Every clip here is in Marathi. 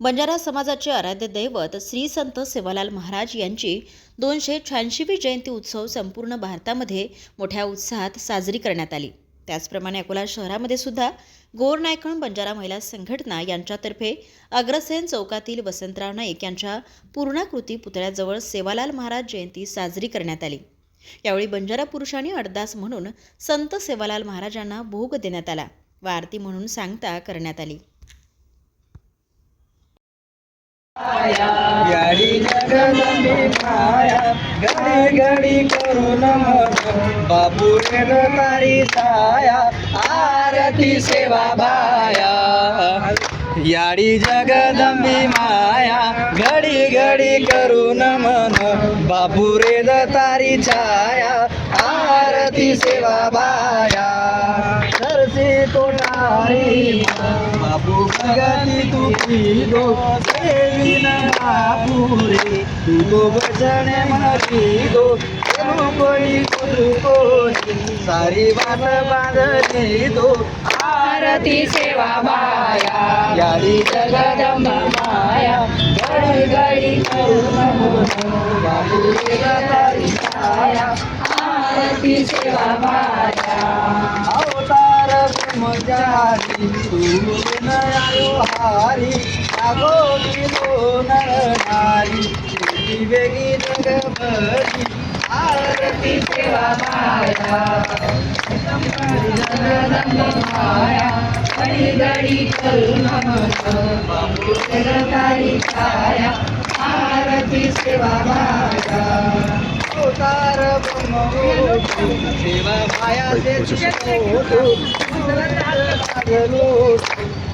बंजारा समाजाचे आराध्य दैवत श्री संत सेवालाल महाराज यांची दोनशे शहाऐंशीवी जयंती उत्सव संपूर्ण भारतामध्ये मोठ्या उत्साहात साजरी करण्यात आली. त्याचप्रमाणे अकोला शहरामध्ये सुद्धा गोरनायकण बंजारा महिला संघटना यांच्यातर्फे अग्रसेन चौकातील वसंतराव नाईक यांच्या पूर्णाकृती पुतळ्याजवळ सेवालाल महाराज जयंती साजरी करण्यात आली. यावेळी बंजारा पुरुषांनी अडदास म्हणून संत सेवालाल महाराजांना भोग देण्यात आला. व आरती म्हणून सांगता करण्यात आली. याडी जगदंबी माया घडी घडी करून बाबू रे तारी छाया आरती सेवा बाया. याडी जगदंबी माया. घडी घडी करून मन बाबू रे तारी छाया आरती सेवा बाया सरसे तोटारी भगती तुझी दो सेविन बापू रे तू दो भजन मरी दो कोणी कोणी सारी बात बांधली दो आरती सेवा माया. याडी जगदंब माया. तारी छाया. आरती सेवा माया. अवतार ब्रह्मचारी तू नयो हारी अगो किलो नारी वेगी जगभरी आरती सेवा माया घडी घडी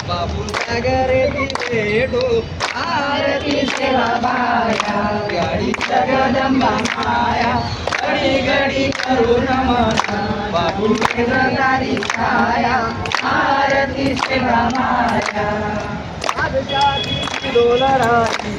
बाबू सागरे भेटो आरती सेवा माया. गाडी जगदंब माया. घडी घडी करून बाबू छाया आरती सेवा माया. आजच्या डोलराई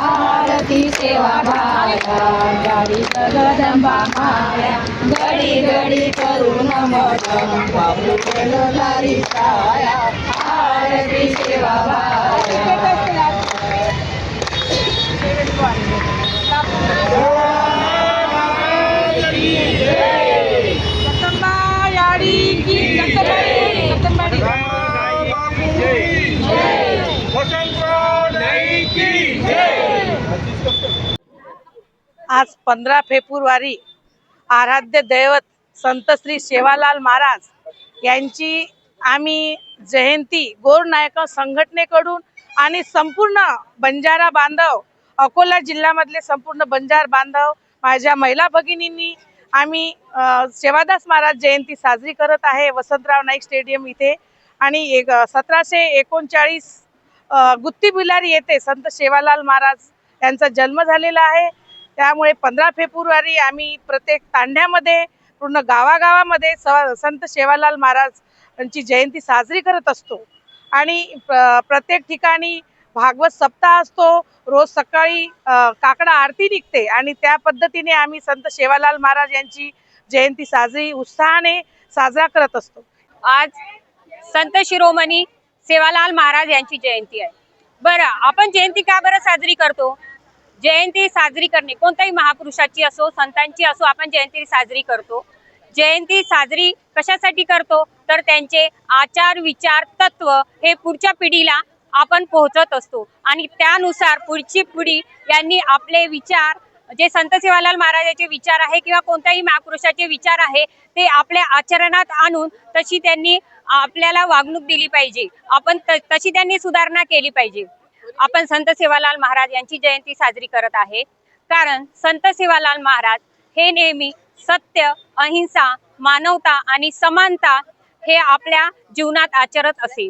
आरती सेवा माया घडी घडी गाडी जगदंबा माया गडी गडी करून बाबू लारी छाया आरती सेवा माया आज पंधरा फेब्रुवारी आराध्य दैवत संत श्री सेवालाल महाराज यांची आम्ही जयंती गोरनायक संघटनेकडून आणि संपूर्ण बंजारा बांधव अकोला जिल्ह्यामधले संपूर्ण बंजार बांधव माझ्या महिला भगिनींनी आम्ही सेवादास महाराज जयंती साजरी करत आहे वसंतराव नाईक स्टेडियम इथे. आणि एक सतराशे एकोणचाळीस गुत्ती बिलारी येथे संत सेवालाल महाराज यांचा जन्म झालेला आहे. त्यामुळे पंधरा फेब्रुवारी आम्ही प्रत्येक तांड्यामध्ये पूर्ण गावागावामध्ये स संत सेवालाल महाराज यांची जयंती साजरी करत असतो. आणि प्रत्येक ठिकाणी भागवत सप्ताह असतो. रोज सकाळी काकडा आरती निघते आणि त्या पद्धतीने आम्ही संत सेवालाल महाराज यांची जयंती साजरी उत्साहाने साजरा करत असतो. आज संत शिरोमणी सेवालाल महाराज यांची जयंती आहे. बरं आपण जयंती का बरं साजरी करतो? जयंती साजरी करणे. कोणत्याही महापुरुषाची असो संतांची असो आपण जयंती साजरी करतो. जयंती साजरी कशासाठी करतो? तर त्यांचे आचार विचार तत्व हे पुढच्या पिढीला आपण पोहोचत असतो. आणि त्यानुसार पुढची पिढी यांनी आपले विचार जे संत सेवालाल महाराजाचे विचार आहे किंवा कोणत्याही महापुरुषाचे विचार आहे ते आपल्या आचरणात आणून तशी त्यांनी आपल्याला वागणूक दिली पाहिजे. आपण त- तशी त्यांनी सुधारणा केली पाहिजे. आपण संत सेवालाल महाराज यांची जयंती साजरी करत आहे. कारण संत सेवालाल महाराज हे नेहमी सत्य अहिंसा मानवता आणि समानता हे आपल्या जीवनात आचरत असे.